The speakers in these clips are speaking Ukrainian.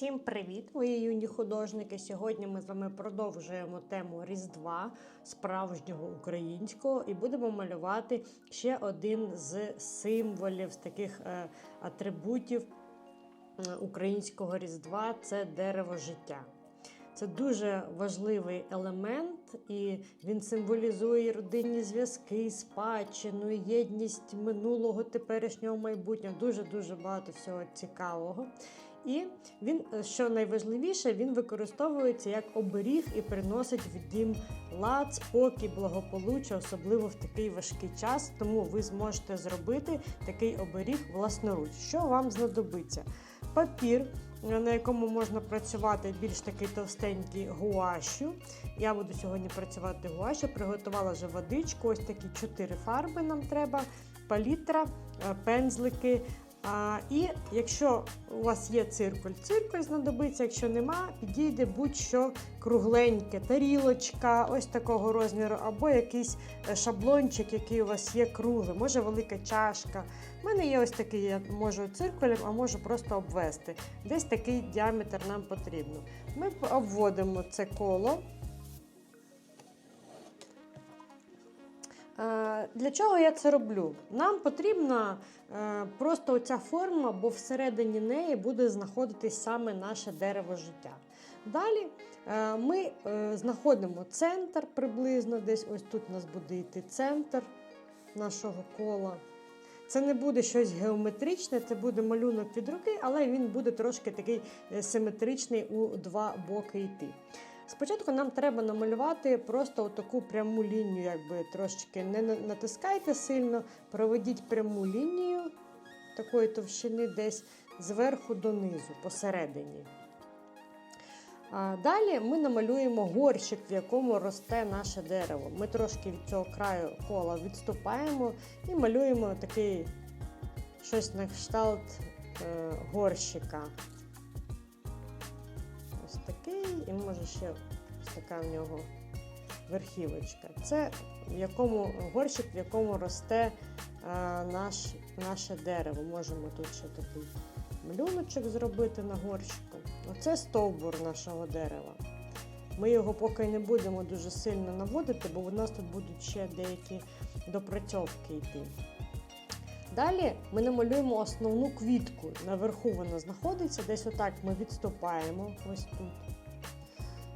Всім привіт, мої юні художники. Сьогодні ми з вами продовжуємо тему Різдва справжнього українського і будемо малювати ще один з символів, з таких е, атрибутів е, українського Різдва це дерево життя. Це дуже важливий елемент, і він символізує родинні зв'язки, спадщину, єдність минулого, теперішнього майбутнього. Дуже дуже багато всього цікавого. І він, е, що найважливіше, він використовується як оберіг і приносить в дім лад, спокій, благополуччя, особливо в такий важкий час. Тому ви зможете зробити такий оберіг власноруч. Що вам знадобиться? Папір, е, на якому можна працювати більш такий товстенький гуашю. Я буду сьогодні працювати гуашю. Приготувала вже водичку, ось такі чотири фарби нам треба, палітра, е, пензлики. А, І якщо у вас є циркуль, циркуль знадобиться, якщо нема, підійде будь-що кругленьке, тарілочка, ось такого розміру, або якийсь е, шаблончик, який у вас є круглий, може велика чашка. У мене є ось такий, я можу циркулем, а можу просто обвести. Десь такий діаметр нам потрібно. Ми обводимо це коло. Для чого я це роблю? Нам потрібна е, просто оця форма, бо всередині неї буде знаходитись саме наше дерево життя. Далі е, ми е, знаходимо центр приблизно, десь ось тут у нас буде йти центр нашого кола. Це не буде щось геометричне, це буде малюнок від руки, але він буде трошки такий е, симетричний у два боки йти. Спочатку нам треба намалювати просто таку пряму лінію, якби трошечки не натискайте сильно, проведіть пряму лінію такої товщини десь зверху донизу, посередині. А Далі ми намалюємо горщик, в якому росте наше дерево. Ми трошки від цього краю кола відступаємо і малюємо такий щось на кшталт е, горщика. Такий, і може ще така в нього верхівочка. Це в якому горщик, в якому росте е, наш, наше дерево. Можемо тут ще такий малюночок зробити на горщику. Оце стовбур нашого дерева. Ми його поки не будемо дуже сильно наводити, бо у нас тут будуть ще деякі допрацьовки йти. Далі ми намалюємо основну квітку. Наверху вона знаходиться, десь отак ми відступаємо ось тут.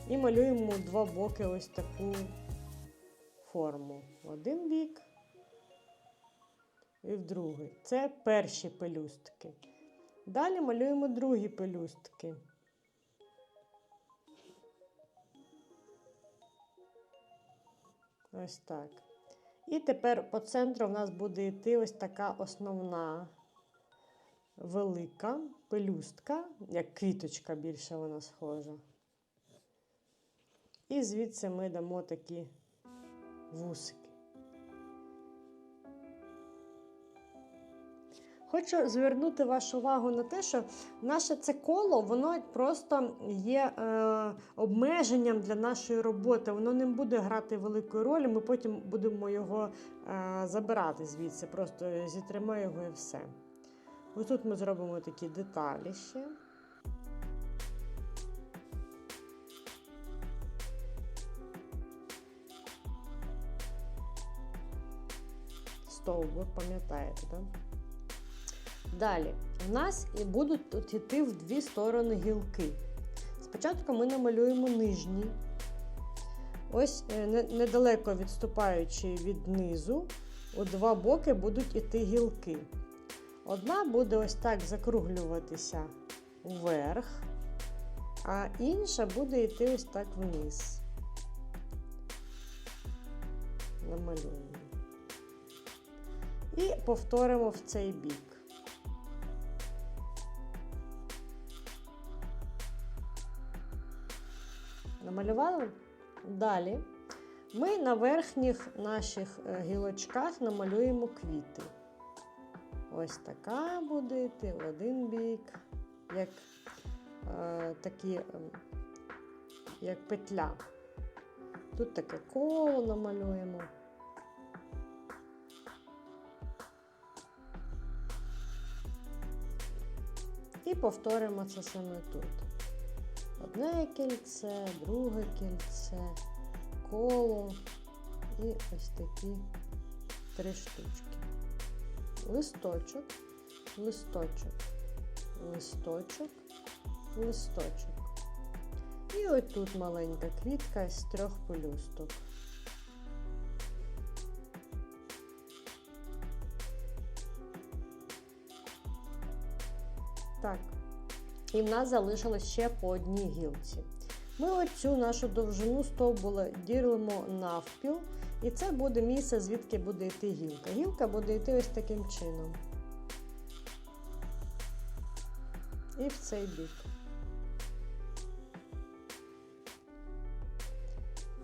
І малюємо два боки ось таку форму. Один бік і в другий. Це перші пелюстки. Далі малюємо другі пелюстки. Ось так. І тепер по центру в нас буде йти ось така основна велика пелюстка, як квіточка більше вона схожа. І звідси ми дамо такі вусики. Хочу звернути вашу увагу на те, що наше це коло, воно просто є е, обмеженням для нашої роботи. Воно не буде грати великої ролі. Ми потім будемо його е, забирати звідси, просто зітримо його і все. Ось тут ми зробимо такі деталі ще. Стовбур, пам'ятаєте, так? Далі, у нас і будуть тут йти в дві сторони гілки. Спочатку ми намалюємо нижні. Ось е, недалеко відступаючи від низу, у два боки будуть іти гілки. Одна буде ось так закруглюватися вверх, а інша буде йти ось так вниз. Намалюємо. І повторимо в цей бік. Намалювали? Далі ми на верхніх наших е, гілочках намалюємо квіти. Ось така буде йти в один бік, як е, такі, е, як петля. Тут таке коло намалюємо. І повторимо це саме тут. Одне кільце, друге кільце, коло і ось такі три штучки. Листочок, листочок, листочок, листочок. І ось тут маленька квітка з трьох пелюсток. Так, і в нас залишилось ще по одній гілці. Ми оцю нашу довжину стовбула ділимо навпіл, і це буде місце, звідки буде йти гілка. Гілка буде йти ось таким чином. І в цей бік.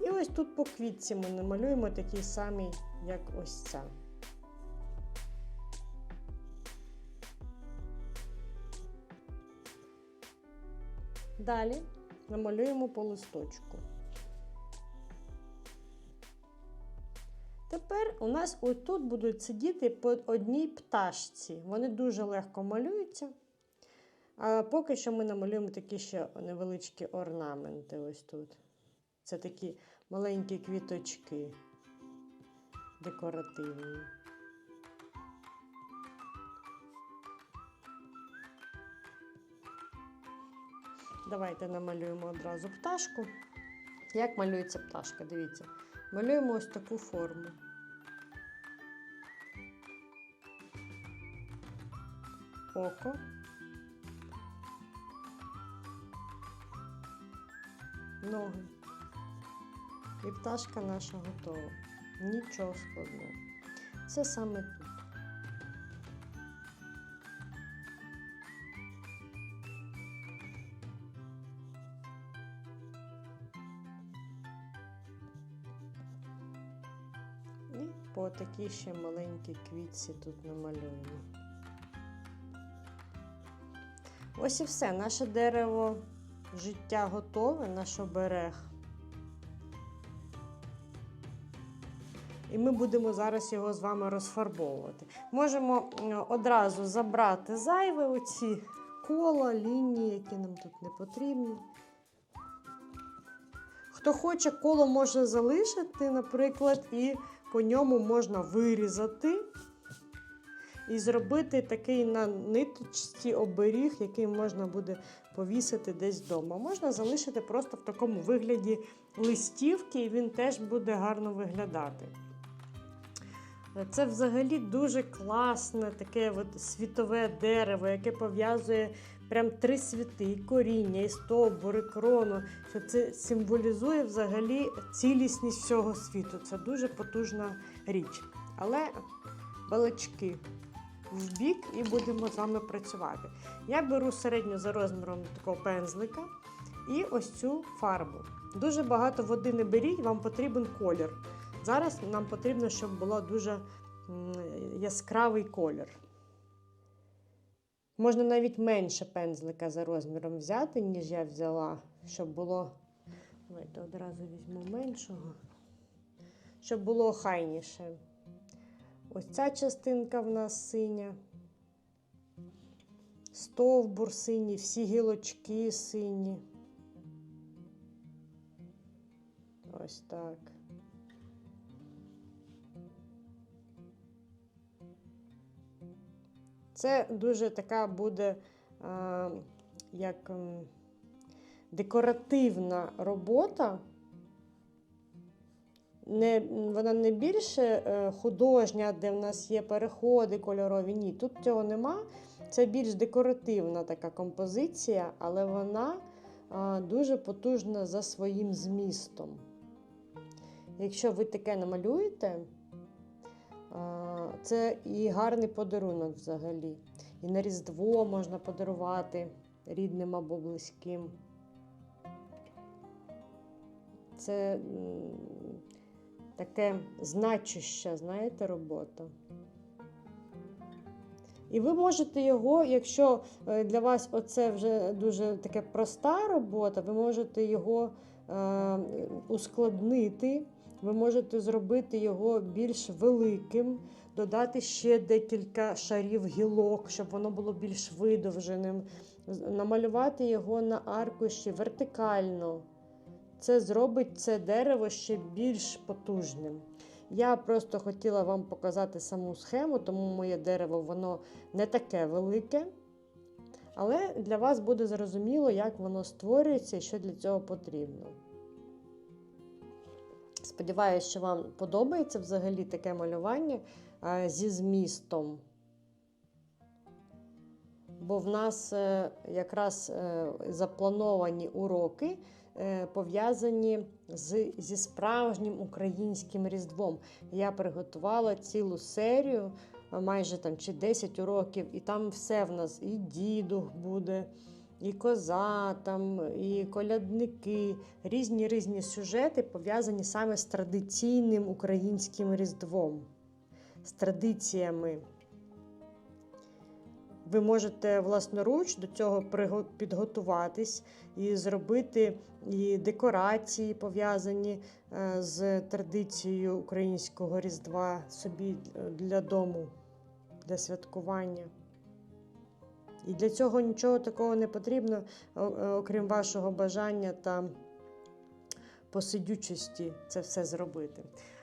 І ось тут по квітці ми намалюємо такий самий, як ось ця. Далі намалюємо по листочку. Тепер у нас отут будуть сидіти по одній пташці. Вони дуже легко малюються. А поки що ми намалюємо такі ще невеличкі орнаменти ось тут. Це такі маленькі квіточки декоративні. Давайте намалюємо одразу пташку. Як малюється пташка? Дивіться. Малюємо ось таку форму. Око. Ноги. І пташка наша готова. Нічого складного. Це саме І по такій ще маленькій квітці тут намалюємо. Ось і все. Наше дерево життя готове, наш оберег. І ми будемо зараз його з вами розфарбовувати. Можемо одразу забрати зайве оці кола, лінії, які нам тут не потрібні. Хто хоче, коло може залишити, наприклад, і по ньому можна вирізати і зробити такий на ниточці оберіг, який можна буде повісити десь вдома. Можна залишити просто в такому вигляді листівки, і він теж буде гарно виглядати. Це взагалі дуже класне таке от світове дерево, яке пов'язує прям три світи: і коріння, і стовбур, і крону. Що це символізує взагалі цілісність всього світу. Це дуже потужна річ. Але балачки в бік і будемо з вами працювати. Я беру середньо за розміром такого пензлика і ось цю фарбу. Дуже багато води не беріть, вам потрібен колір. Зараз нам потрібно, щоб було дуже яскравий колір. Можна навіть менше пензлика за розміром взяти, ніж я взяла, щоб було. Давайте одразу візьму меншого, щоб було охайніше. Ось ця частинка в нас синя. Стовбур синій, всі гілочки сині. Ось так. Це дуже така буде а, як декоративна робота. Не, вона не більше е, художня, де в нас є переходи кольорові. Ні, тут цього нема. Це більш декоративна така композиція, але вона дуже потужна за своїм змістом. Якщо ви таке намалюєте, це і гарний подарунок взагалі. І на Різдво можна подарувати рідним або близьким. Це таке значуща, знаєте, робота. І ви можете його, якщо е, для вас оце вже дуже таке проста робота, ви можете його е, ускладнити, ви можете зробити його більш великим, додати ще декілька шарів гілок, щоб воно було більш видовженим. намалювати його на аркуші вертикально. Це зробить це дерево ще більш потужним. Я просто хотіла вам показати саму схему, тому моє дерево воно не таке велике. Але для вас буде зрозуміло, як воно створюється і що для цього потрібно. Сподіваюся, що вам подобається взагалі таке малювання е, зі змістом. Бо в нас е, якраз е, заплановані уроки пов'язані зі справжнім українським різдвом. Я приготувала цілу серію, майже там чи 10 уроків, і там все в нас і дідух буде, і коза, там, і колядники, різні різні сюжети пов'язані саме з традиційним українським різдвом, з традиціями. Ви можете власноруч до цього підготуватись і зробити і декорації, пов'язані е, з традицією українського різдва собі для дому, для святкування. І для цього нічого такого не потрібно, е, окрім вашого бажання та посидючості це все зробити.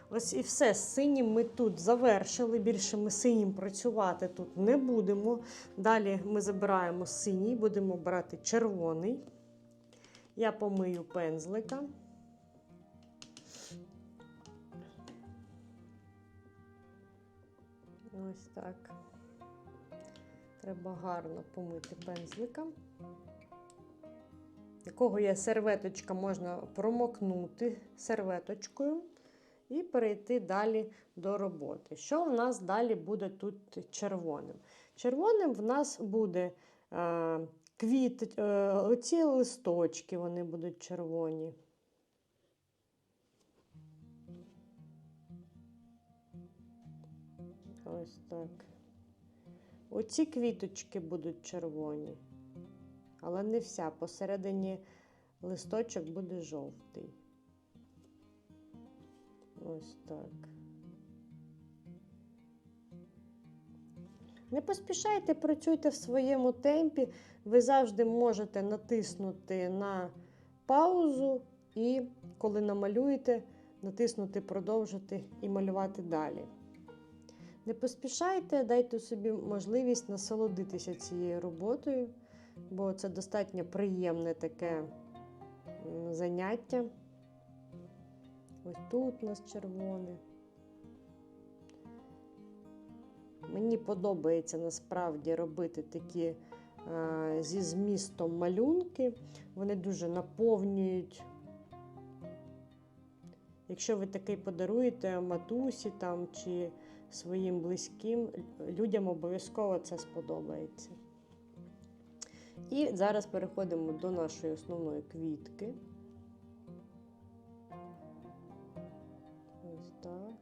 Ось і все. З синім ми тут завершили. Більше ми синім працювати тут не будемо. Далі ми забираємо синій, будемо брати червоний. Я помию пензлика. Ось так. Треба гарно помити пензлика. Якого є серветочка, можна промокнути серветочкою і перейти далі до роботи. Що в нас далі буде тут червоним? Червоним в нас буде е, квіт, е, оці листочки, вони будуть червоні. Ось так. Оці квіточки будуть червоні, але не вся. Посередині листочок буде жовтий. Ось так. Не поспішайте, працюйте в своєму темпі. Ви завжди можете натиснути на паузу і, коли намалюєте, натиснути продовжити і малювати далі. Не поспішайте, дайте собі можливість насолодитися цією роботою, бо це достатньо приємне таке заняття. Ось тут у нас червоне. Мені подобається насправді робити такі е, зі змістом малюнки. Вони дуже наповнюють. Якщо ви такий подаруєте матусі там, чи своїм близьким, людям обов'язково це сподобається. І зараз переходимо до нашої основної квітки. Ось так.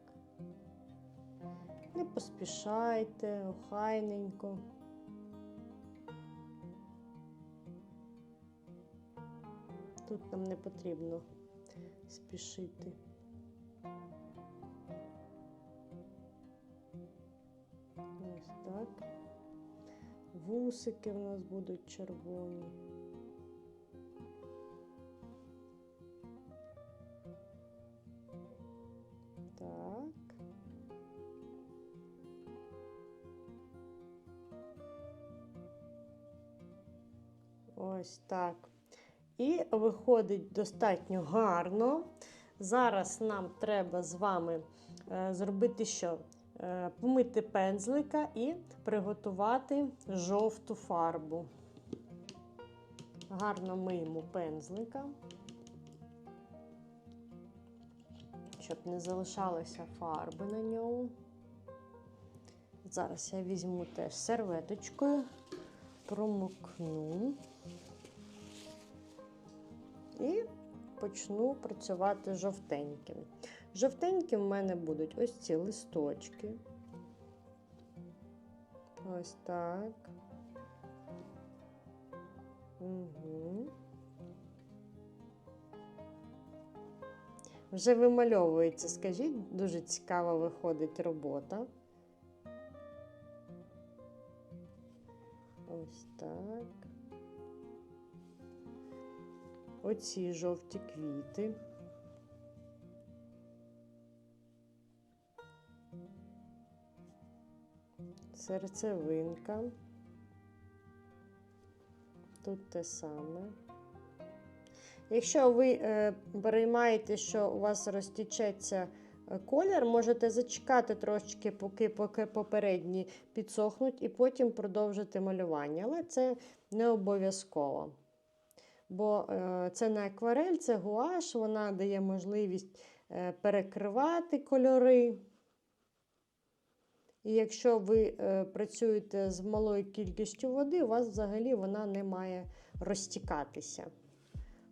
Не поспішайте, охайненько. Тут нам не потрібно спішити. Так. Вусики в нас будуть червоні. Ось так. І виходить достатньо гарно. Зараз нам треба з вами е, зробити що? Е, помити пензлика і приготувати жовту фарбу. Гарно миємо пензлика, щоб не залишалося фарби на ньому. Зараз я візьму теж серветочкою, промокну і почну працювати жовтеньким. Жовтенькі в мене будуть ось ці листочки. Ось так. Угу. Вже вимальовується, скажіть, дуже цікава виходить робота. Ось так. оці жовті квіти. Серцевинка. Тут те саме. Якщо ви е, переймаєте, що у вас розтічеться е, колір, можете зачекати трошки, поки, поки попередні підсохнуть, і потім продовжити малювання. Але це не обов'язково. Бо е, це не акварель, це гуаш, вона дає можливість перекривати кольори. І якщо ви е, працюєте з малою кількістю води, у вас взагалі вона не має розтікатися.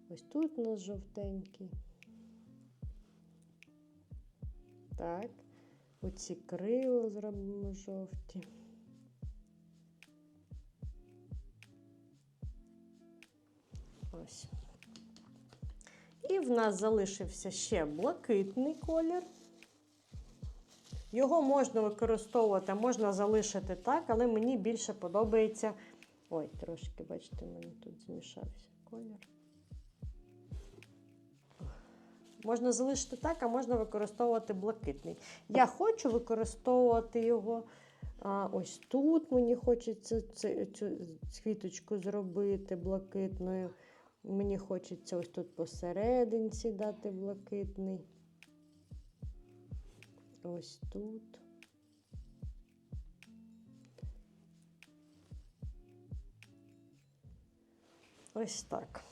Ось тут у нас жовтенький. Так, оці крила зробимо жовті. Ось. І в нас залишився ще блакитний колір. Його можна використовувати, можна залишити так, але мені більше подобається. Ой, трошки, бачите, в мене тут змішався колір. Можна залишити так, а можна використовувати блакитний. Я хочу використовувати його. А, ось тут мені хочеться цю, цю квіточку зробити блакитною. Мені хочеться ось тут посерединці дати блакитний. Ось тут. Ось так.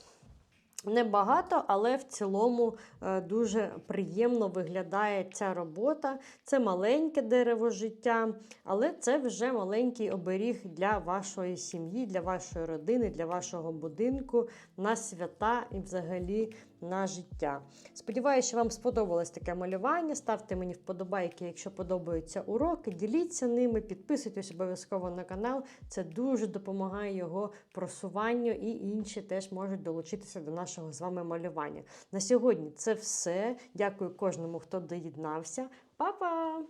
Небагато, але в цілому е, дуже приємно виглядає ця робота. Це маленьке дерево життя, але це вже маленький оберіг для вашої сім'ї, для вашої родини, для вашого будинку на свята і взагалі на життя. Сподіваюся, що вам сподобалось таке малювання. Ставте мені вподобайки, якщо подобаються уроки. Діліться ними, підписуйтесь обов'язково на канал. Це дуже допомагає його просуванню, і інші теж можуть долучитися до нашого з вами малювання. На сьогодні це все. Дякую кожному, хто доєднався. Па-па!